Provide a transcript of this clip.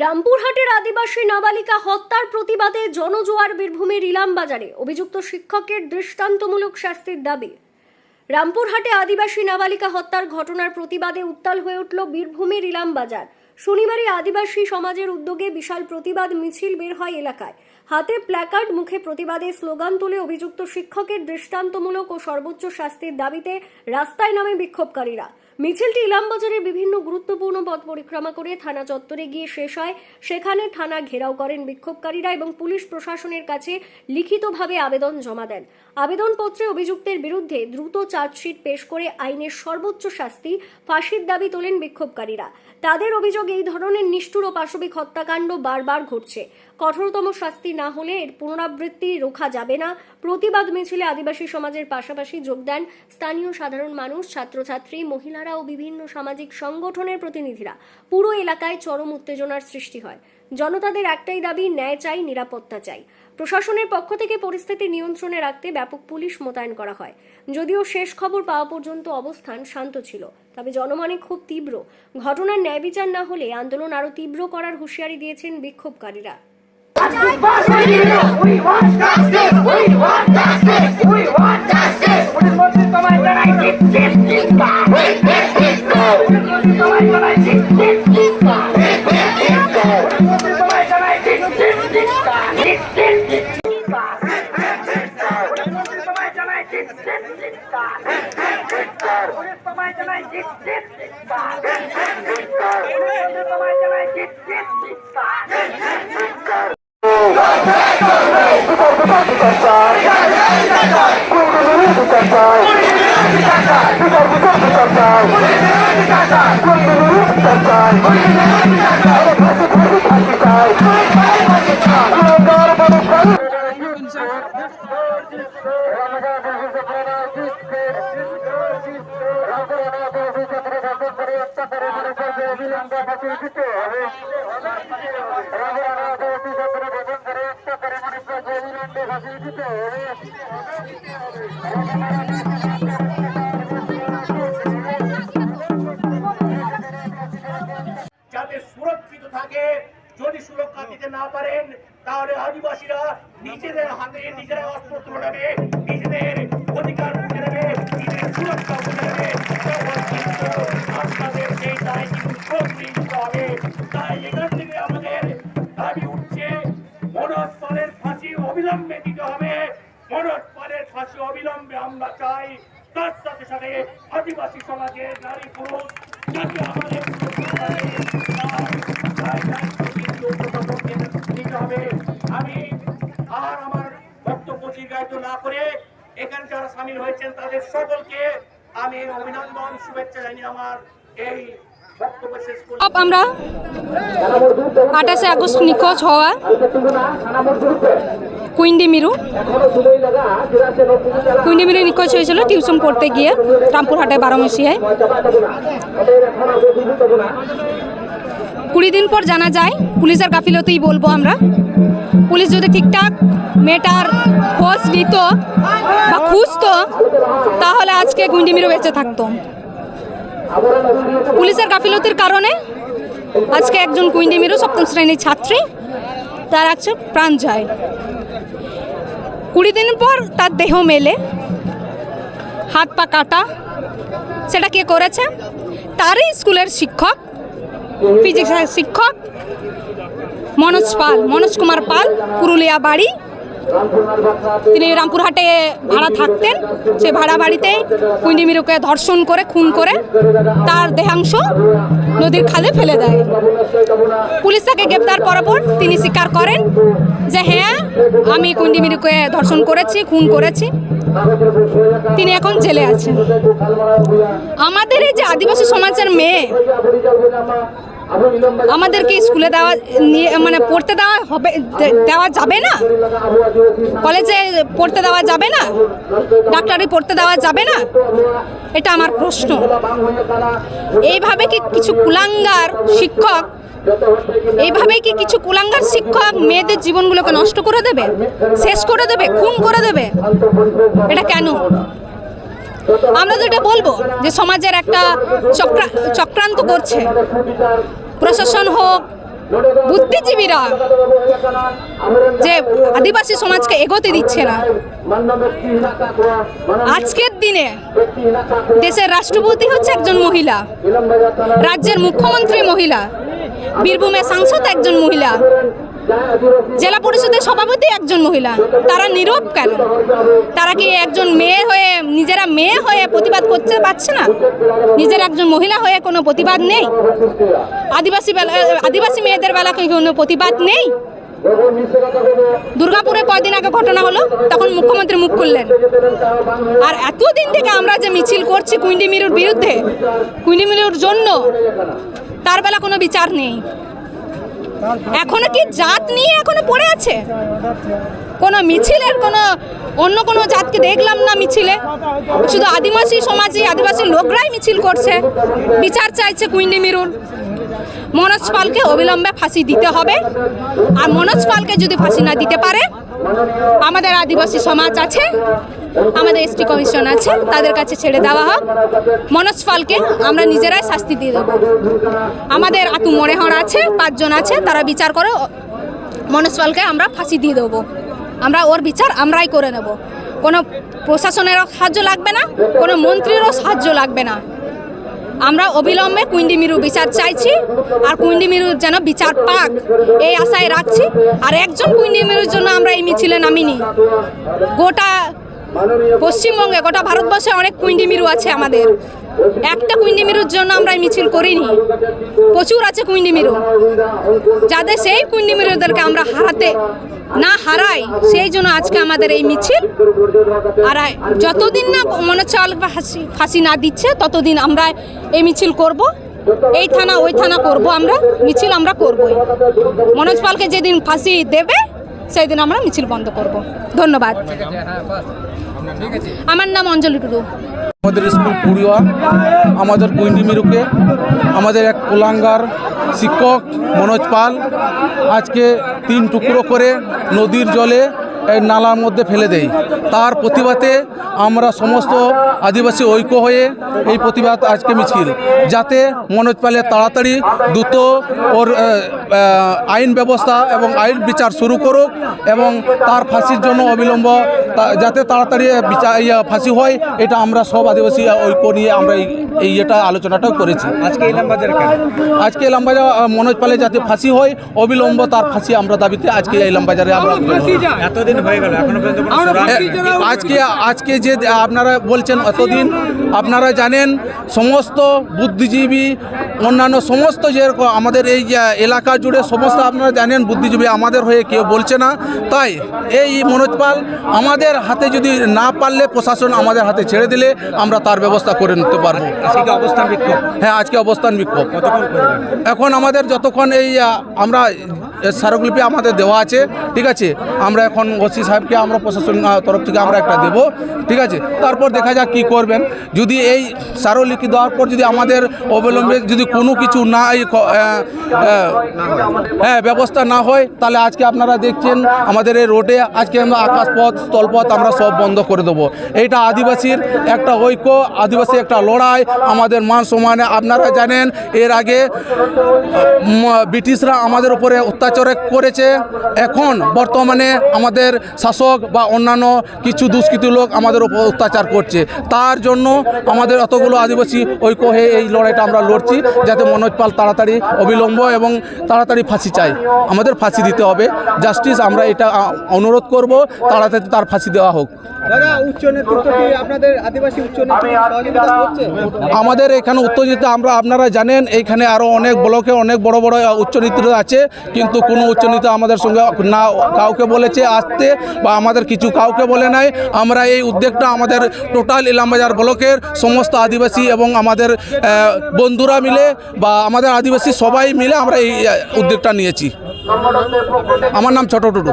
রামপুরহাটের আদিবাসী নাবালিকা হত্যার প্রতিবাদে জনজোয়ার বীরভূমের ইলাম বাজারে অভিযুক্ত শিক্ষকের দৃষ্টান্তমূলক শাস্তির দাবি। রামপুরহাটে আদিবাসী নাবালিকা হত্যার ঘটনার প্রতিবাদে উত্তাল হয়ে উঠল বীরভূমের ইলাম বাজার শনিবারই আদিবাসী সমাজের উদ্যোগে বিশাল প্রতিবাদ মিছিল বের হয় এলাকায়। হাতে প্ল্যাকার্ড মুখে প্রতিবাদে স্লোগান তুলে অভিযুক্ত শিক্ষকের দৃষ্টান্তমূলক ও সর্বোচ্চ শাস্তির দাবিতে রাস্তায় নামে বিক্ষোভকারীরা। মিছিলটি ইলামবাজারের বিভিন্ন গুরুত্বপূর্ণ পথ পরিক্রমা করে থানা চত্বরে গিয়ে শেষ হয়। সেখানে থানা ঘেরাও করেন বিক্ষোভকারীরা এবং পুলিশ প্রশাসনের কাছে লিখিতভাবে আবেদন জমা দেন। আবেদনপত্রে অভিযুক্তের বিরুদ্ধে দ্রুত চার্জশিট পেশ করে আইনের সর্বোচ্চ শাস্তি ফাঁসির দাবি তোলেন বিক্ষোভকারীরা। তাদের অভিযোগ এই ধরনের নিষ্ঠুর ও পাশবিক হত্যাকাণ্ড বারবার ঘটছে। কঠোরতম শাস্তি না হলে এর পুনরাবৃত্তি রোখা যাবে না। প্রতিবাদ মিছিলে আদিবাসী সমাজের পাশাপাশি যোগ দেন স্থানীয় সাধারণ মানুষ, ছাত্রছাত্রী, মহিলারা ও বিভিন্ন সামাজিক সংগঠনের প্রতিনিধিরা। পুরো এলাকায় চরম উত্তেজনার সৃষ্টি হয়। জনতাদের একটাই দাবি, ন্যায় চাই, নিরাপত্তা চাই। প্রশাসনের পক্ষ থেকে পরিস্থিতি নিয়ন্ত্রণে রাখতে ব্যাপক পুলিশ মোতায়েন করা হয়। যদিও শেষ খবর পাওয়া পর্যন্ত অবস্থান শান্ত ছিল, তবে জনমনে খুব তীব্র। ঘটনার ন্যায় বিচার না হলে আন্দোলন আরও তীব্র করার হুঁশিয়ারি দিয়েছেন বিক্ষোভকারীরা। We want justice! We want justice! We want justice! Police মন্ত্রী তোমায় জানাই জিত জিত জিতকার পুলিশ মন্ত্রী তোমায় জানাই জিত জিত জিতকার পুলিশ মন্ত্রী তোমায় জানাই জিত জিত জিতকার জিত জিত জিতকার পুলিশ মন্ত্রী তোমায় জানাই জিত জিত জিতকার পুলিশ তোমায় জানাই জিত জিত জিতকার পুলিশ মন্ত্রী তোমায় জানাই জিত জিত অবিলম্বে ফাঁসি দিতে রাজা রাজা যাতে সুরক্ষিত থাকে, যদি সুরক্ষা দিতে না পারেন, তাহলে আদিবাসীরা নিজেদের হাতে নিজেরা অস্ত্র তুলে নিজেদের অধিকার মনোজ পালের ফাঁসি অবিলম্বে আমরা চাই। তার সাথে সাথে আদিবাসী সমাজের নারী পুরুষ যাতে আমাদের নিতে হবে। আমি আর আমার বক্তব্য দীর্ঘায়িত না করে এখানে যারা সামিল হয়েছেন তাদের সকলকে আমি অভিনন্দন শুভেচ্ছা জানিয়ে আমার এই আমরা আঠাশে আগস্ট নিখোঁজ হওয়া কুইন্ডি মিরু। কুইন্ডি মিরু নিখোঁজ হয়েছিল টিউশন পড়তে গিয়ে, রামপুরহাটে বারোমাসিয়ায় কুড়ি দিন পর জানা যায়, পুলিশের গাফিলতেই বলব আমরা। পুলিশ যদি ঠিকঠাক মেয়েটার খোঁজ নিত বা খুঁজতো, তাহলে আজকে গুন্ডি মিরু বেঁচে থাকতো। পুলিশের গাফিলতির কারণে আজকে একজন কুইন্ডি মিরু সপ্তম শ্রেণির ছাত্রী, তার আজকে প্রাণ যায়। কুড়ি দিন পর তার দেহ মেলে, হাত পা কাটা। সেটা কে করেছে? তারই স্কুলের শিক্ষক ফিজিক্সের শিক্ষক, মনোজ পাল, মনোজ কুমার পাল, পুরুলিয়া বাড়ি। তিনি রামপুরহাটে ভাড়া থাকতেন। সে ভাড়া বাড়িতে কুইন্ডিমিরুকে ধর্ষণ করে, খুন করে, তার দেহাংশ নদীর খালে ফেলে দেয়। পুলিশ তাকে গ্রেপ্তার করার পর তিনি স্বীকার করেন যে হ্যাঁ আমি কুইন্ডিমিরুকে ধর্ষণ করেছি, খুন করেছি। তিনি এখন জেলে আছেন। আমাদের এই যে আদিবাসী সমাজের মেয়ে আমাদেরকে স্কুলে দেওয়া, নিয়ে মানে পড়তে দেওয়া হবে দেওয়া যাবে না? কলেজে পড়তে দেওয়া যাবে না? ডাক্তারি পড়তে দেওয়া যাবে না? এটা আমার প্রশ্ন। এইভাবে কি কিছু কুলাঙ্গার শিক্ষক, এইভাবে কি কিছু কুলাঙ্গার শিক্ষক মেয়েদের জীবনগুলোকে নষ্ট করে দেবে? শেষ করে দেবে? খুন করে দেবে? এটা কেন? আমরা যেটা বলব যে সমাজের একটা চক্রা, চক্রান্ত করছে। প্রশাসন হোক, বুদ্ধিজীবীরা, যে আদিবাসী সমাজকে এগোতে দিচ্ছে না। আজকের দিনে দেশের রাষ্ট্রপতি হচ্ছে একজন মহিলা, রাজ্যের মুখ্যমন্ত্রী মহিলা, বীরভূমের সাংসদ একজন মহিলা জেলা পরিষদের সভাপতি একজন মহিলা। তারা নীরব কেন? তারা কি একজন মেয়ে হয়ে, নিজেরা মেয়ে হয়ে প্রতিবাদ করতে পারছে না? নিজের একজন মহিলা হয়ে কোনো প্রতিবাদ নেই? আদিবাসী আদিবাসী মেয়েদের বেলা কোনো প্রতিবাদ নেই? দুর্গাপুরে কয়দিন আগে ঘটনা হলো? তখন মুখ্যমন্ত্রী মুখ খুললেন। আর এতদিন থেকে আমরা যে মিছিল করছি কুইন্ডি মিরুর বিরুদ্ধে, কুইন্ডি মিরুর জন্য, তার বেলা কোনো বিচার নেই। এখনও কি জাত নিয়ে এখনও পড়ে আছে? কোনো মিছিলের কোনো, অন্য কোনো জাতকে দেখলাম না মিছিলে? শুধু আদিবাসী সমাজে আদিবাসী লোকরাই মিছিল করছে। বিচার চাইছে কুইন্ডি মিরুর। মনোজ পালকে অবিলম্বে ফাঁসি দিতে হবে। আর মনোজ পালকে যদি ফাঁসি না দিতে পারে, আমাদের আদিবাসী সমাজ আছে। আমাদের এসটি কমিশন আছে, তাদের কাছে ছেড়ে দেওয়া হোক। মনোজ পালকে আমরা নিজেরাই শাস্তি দিয়ে দেবো। আমাদের আতু মনেহর আছে, পাঁচজন আছে, তারা বিচার করে, মনোজ পালকে আমরা ফাঁসি দিয়ে দেবো। আমরা ওর বিচার আমরাই করে নেব। কোনো প্রশাসনেরও সাহায্য লাগবে না, কোনো মন্ত্রীরও সাহায্য লাগবে না। আমরা অবিলম্বে কুইন্ডি মিরু বিচার চাইছি, আর কুইন্ডি মিরুর যেন বিচার পাক, এই আশায় রাখছি। আর একজন কুইন্ডি মিরুর জন্য আমরা এই মিছিলে নামিনি। গোটা পশ্চিমবঙ্গে গোটা ভারতবর্ষে অনেক কুইন্ডি মিরু আছে আমাদের। একটা কুইন্ডি মিরুর জন্য আমরা মিছিল করিনি। প্রচুর আছে কুইন্ডি মিরু। যাদের সেই কুইন্ডি মিরুদেরকে আমরা হারাতে না হারাই, সেই জন্য আজকে আমাদের এই মিছিল। আর যতদিন না মনে চাল ফাঁসি ফাঁসি না দিচ্ছে, ততদিন আমরা এই মিছিল করব। এই থানা, ওই থানা করব আমরা, মিছিল আমরা করবই। মনোজ পালকে যেদিন ফাঁসি দেবে সেই দিন আমরা মিছিল বন্ধ করব। ধন্যবাদ। আমার নাম অঞ্জলি টুডু। আমাদের স্কুল পুরিয়া আমাদের কুইন্ডি মিরুকে আমাদের এক কুলাঙ্গার শিক্ষক মনোজ পাল আজকে তিন টুকরো করে নদীর জলে নালার মধ্যে ফেলে দেয় তার প্রতিবাদে আমরা সমস্ত আদিবাসী ঐক্য হয়ে এই প্রতিবাদ আজকে মিছিল যাতে মনোজ পালের তাড়াতাড়ি দ্রুত ওর আইন ব্যবস্থা এবং আইন বিচার শুরু করুক এবং তার ফাঁসির জন্য অবিলম্ব তা- যাতে তাড়াতাড়ি বিচার ইয়া, ফাঁসি হয় এটা আমরা সব আদিবাসী ঐক্য নিয়ে আমরা এই- এই এটা আলোচনাটাও করেছি। আজকে এলাম বাজার আজকে এলাম বাজার মনোজ পালে যাতে ফাঁসি হয় অবিলম্ব তার ফাঁসি আমরা দাবিতে আজকে এলাম বাজারে আমরা এতদিন হয়ে গেল। এখনও পর্যন্ত। আজকে আজকে যে আপনারা বলছেন এতদিন আপনারা জানেন সমস্ত বুদ্ধিজীবী অন্যান্য সমস্ত যে আমাদের এই এলাকা জুড়ে সমস্ত আপনারা জানেন বুদ্ধিজীবী আমাদের হয়ে কেউ বলছে না। তাই এই মনোজ পাল আমাদের হাতে যদি না পারলে প্রশাসন আমাদের হাতে ছেড়ে দিলে আমরা তার ব্যবস্থা করে নিতে পারব। অবস্থান বিক্ষোভ? হ্যাঁ আজকে অবস্থান বিক্ষোভ। এখন আমাদের যতক্ষণ এই আমরা স্মারকলিপি আমাদের দেওয়া আছে, ঠিক আছে? আমরা এখন ওসি সাহেবকে আমরা প্রশাসন তরফ থেকে আমরা একটা দেবো, ঠিক আছে? তারপর দেখা যাক কী করবেন। যদি এই স্মারকলিপি দেওয়ার পর যদি আমাদের অবলম্বে যদি কোনো কিছু না হ্যাঁ ব্যবস্থা না হয়, তাহলে আজকে আপনারা দেখছেন আমাদের এই রোডে আজকে আমরা আকাশপথ, স্থলপথ আমরা সব বন্ধ করে দেবো। এইটা আদিবাসীর একটা ঐক্য, আদিবাসী একটা লড়াই, আমাদের মান সম্মানে। আপনারা জানেন, এর আগে ব্রিটিশরা আমাদের উপরে অত্যাচার করেছে। এখন বর্তমানে আমাদের শাসক বা অন্যান্য কিছু দুষ্কৃতী লোক আমাদের উপর অত্যাচার করছে। তার জন্য আমাদের অতগুলো আদিবাসী ঐক্য হয়ে এই লড়াইটা আমরা লড়ছি যাতে মনোজ পাল তাড়াতাড়ি অবিলম্ব এবং তাড়াতাড়ি ফাঁসি চাই আমাদের ফাঁসি দিতে হবে। জাস্টিস আমরা এটা অনুরোধ করব তাড়াতাড়ি তার ফাঁসি দেওয়া হোক। নেতৃত্ব নেতৃত্ব আমাদের এখানে উত্তেজিত আমরা আপনারা জানেন এইখানে আরও অনেক ব্লকে অনেক বড় বড় উচ্চ নীতিরা আছে। কিন্তু কোনো উচ্চ নীতি আমাদের সঙ্গে না কাউকে বলেছে আসতে বা আমাদের কিছু কাউকে বলে নাই। আমরা এই উদ্যোগটা আমাদের টোটাল ইলামবাজার ব্লকের সমস্ত আদিবাসী এবং আমাদের বন্ধুরা মিলে বা আমাদের আদিবাসী সবাই মিলে আমরা এই উদ্যোগটা নিয়েছি। আমার নাম ছোট টুটু